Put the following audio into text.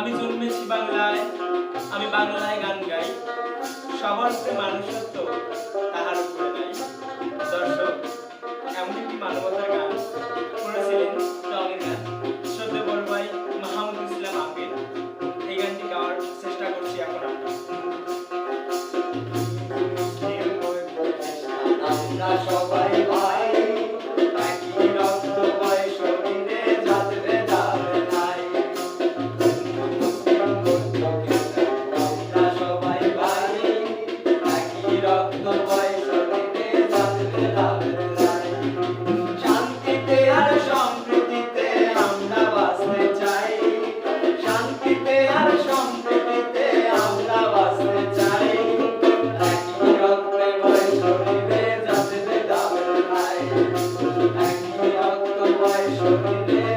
আমি জন্মেছি বাংলায়, আমি বাংলায় গান গাই। সবার উপরে মানুষত্ব তাহার উপরে নাই। দর্শক, এমন একটি মানবতার গান করেছিলেন টঙের গান সদ্য বড় ভাই, মাহমুদ ইসলাম আবির এই গানটি গাওয়ার চেষ্টা করছি এখন আমরা। Thank you.